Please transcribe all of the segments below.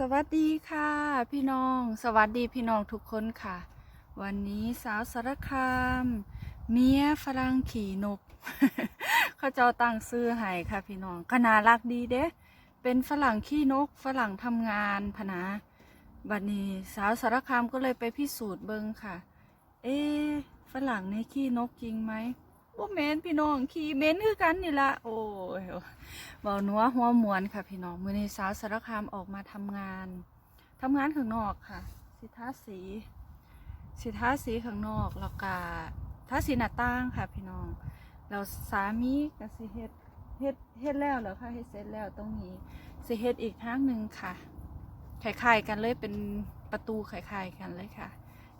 สวัสดีค่ะพี่น้อง สวัสดีพี่น้องทุกคนค่ะ วันนี้สาวสารคามเมียฝรั่งขี่นกเขาเจ้าตั้งซื้อให้ค่ะ พี่น้องขนารักดีเด้เป็นฝรั่งขี้นกฝรั่งทำงานพนะบัดนี้สาวสารคามก็เลยไปพิสูจน์เบิงค่ะ เอ๊ฝรั่งนี่ขี้นกจริงไหม บ่แมนพี่น้องขี้เมนคือกันนี่ละโอ้ยเบาหนัวหัวมวนค่ะ พี่น้องมือในสาวสารคามออกมาทำงานทำงานข้างนอกค่ะ สิทาสีสิทาสีข้างนอกแล้วก็ทาสีหน้าต่างค่ะ พี่น้องเราสามีก็สิเฮ็ดเฮ็ดเฮ็ดแล้วเหรอค่ะเฮ็ดเสร็จแล้วตรงนี้สิเฮ็ดอีกทางหนึ่งค่ะคล้ายๆกันเลยเป็นประตูคล้ายๆกันเลยค่ะ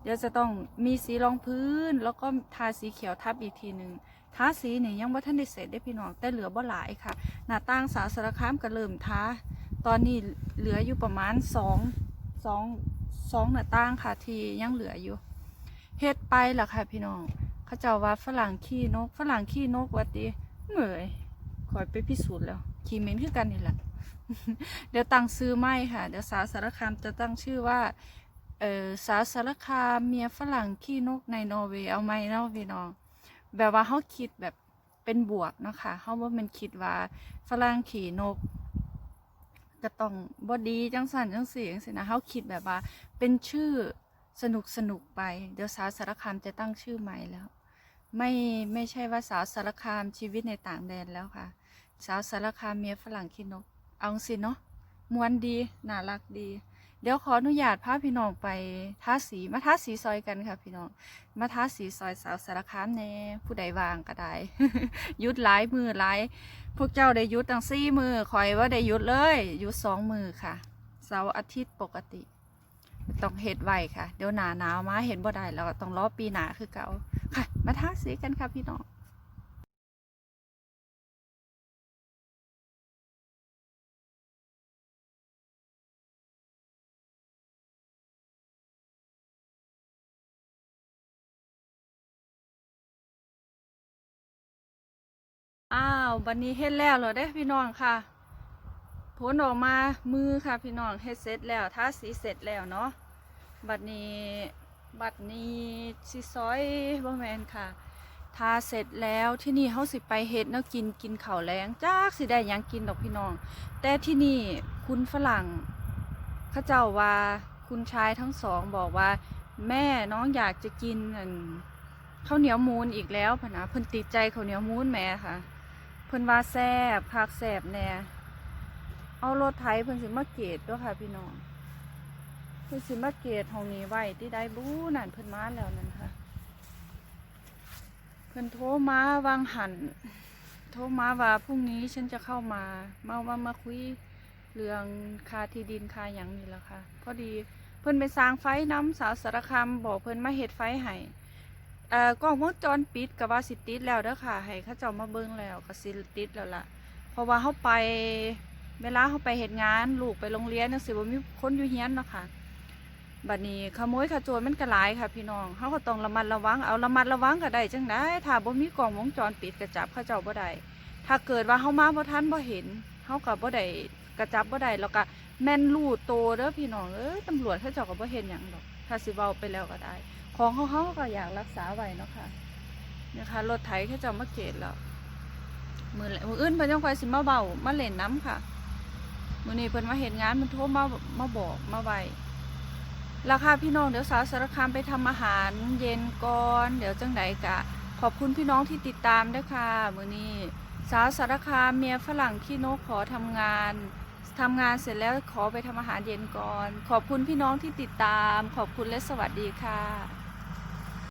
เดี๋ยวจะต้องมีสีรองพื้น แล้วก็ทาสีเขียวทับอีกทีหนึ่งทาสีเนี่ยยังว่าท่านได้เสร็จได้พี่น้องแต่เหลือบ่หลายค่ะ หน้าต่างสาสารคามก็เริ่มทาตอนนี้เหลืออยู่ประมาณสองสองสองหน้าต่างค่ะที่ยังเหลืออยู่เฮ็ดไปล่ะค่ะพี่น้องเขาเจ้าว่าฝรั่งขี้นกฝรั่งขี้นกวัดดีเหนื่อยคอยไปพิสูจน์แล้วขี้เหม็นคือกันนี่แหละเดี๋ยวตั้งซื้อไม่ค่ะ เดี๋ยวสาสารคามจะตั้งชื่อว่า เออสาวสารคามเมียฝรั่งขี้นกในนอร์เวย์เอาไหมเนาะพี่น้องแบบว่าเขาคิดแบบเป็นบวกเนาะคะเขาว่ามันคิดว่าฝรั่งขี่นกก็ต้องบอดีจังสันจังเสีจังสินะเขาคิดแบบว่าเป็นชื่อสนุกสนุกไป เดี๋ยวสาวสารคามจะตั้งชื่อใหม่แล้ว ไม่ไม่ใช่ว่าสาวสารคามชีวิตในต่างแดนแล้วค่ะ สาวสารคามเมียฝรั่งขี้นก เอาสิเนาะมวนดีน่ารักดี เดี๋ยวขออนุญาตพาพี่น้องไปทาสีมาทาสีซอยกันค่ะพี่น้อง มาทาสีซอยสาวสารคามแน่ผู้ใดวางก็ได้ยุดหลายมือหลายพวกเจ้าได้ยุดตั้งสี่มือคอยว่าได้ยุดเลยยุดสองมือค่ะเสาร์อาทิตย์ปกติ ต้องเฮ็ดไวค่ะ เดี๋ยวหนาหนาวมาเห็นบ่ได้แล้วก็ต้องรอปีหนาคือเก่าค่ะ มาทาสีกันค่ะพี่น้อง อ้าวบันนี้เฮ็ดแล้วเหรอเด้พี่น้องค่ะ ผลออกมามือค่ะพี่น้องเฮ็ดเสร็จแล้วทาสีเสร็จแล้วเนาะบัดนี้บัดนี้สิซอยบ่แมนค่ะทาเสร็จแล้วที่นี่เฮาสิไปเฮ็ดแนวกินกินข้าวแรงจักสิได้ยังกินดอกพี่น้อง แต่ที่นี่คุณฝรั่งเขาเจ้าว่าคุณชายทั้งสองบอกว่า แม่น้องอยากจะกินข้าวเหนียวมูนอีกแล้วพะนะเพิ่นติดใจข้าวเหนียวมูนแม่ค่ะ พิ่นว่าแซ่บผักแซ่บแน่เอารถไถเพิ่นสิมาเกตด้วยค่ะพี่น้องเพิ่นสิมาเกตห้องนี้ไว้ที่ได้บู้นั่นเพิ่นมาแล้วนั่นค่ะเพิ่นโทรมาวางหันโทรมาว่าพรุ่งนี้ฉันจะเข้ามามาว่ามาคุยเรื่องคาที่ดินคาหยังนี่แหละค่ะ พอดีเพิ่นไปสร้างไฟน้ำสาวสารคามบอกเพิ่นมาเฮ็ดไฟให้ อ่อกล้องวงจรปิดก็ว่าสิติดแล้วเด้อค่ะให้เขาเจ้ามาเบิ่งแล้วก็สิติดแล้วล่ะ เพราะว่าเฮาไปเวลาเฮาไปเฮ็ดงานลูกไปโรงเรียนจังซี่บ่มีคนอยู่เฮียนเนาะค่ะบัดนี้ขโมยขโจรมันก็หลายค่ะ พี่น้องเฮาก็ต้องระมัดระวังเอาระมัดระวังก็ได้จังได๋ถ้าบ่มีกล้องวงจรปิดก็จับเขาเจ้าบ่ได้ถ้าเกิดว่าเฮามาบ่ทันบ่เห็นเฮาก็บ่ได้กระจับบ่ได้แล้วก็แม่นรูดโตเด้อพี่น้องเอ้ยตำรวจเขาเจ้าก็บ่เห็นหยังดอก ถ้าสิเว้าไปแล้วก็ได้ ของเขาเฮาก็อยากรักษาไว้เนาะค่ะนะคะรถไถเขาจ้ามาเกตแล้วมื้อละมื้ออื่นเพิ่นจังค่อยสิมาเว้ามาเล่นน้ำค่ะมือนี้เพิ่นมาเฮ็ดงานมันโทรมามาบอกมาไว้ราคาพี่น้องเดี๋ยวสาวสารคามไปทำอาหารเย็นก่อนเดี๋ยวจังไดกะ ขอบคุณพี่น้องที่ติดตามด้วยค่ะ มือนี้สาวสารคามเมียฝรั่งขี้นกขอทำงาน ทำงานเสร็จแล้วขอไปทำอาหารเย็นก่อน ขอบคุณพี่น้องที่ติดตาม ขอบคุณและสวัสดีค่ะ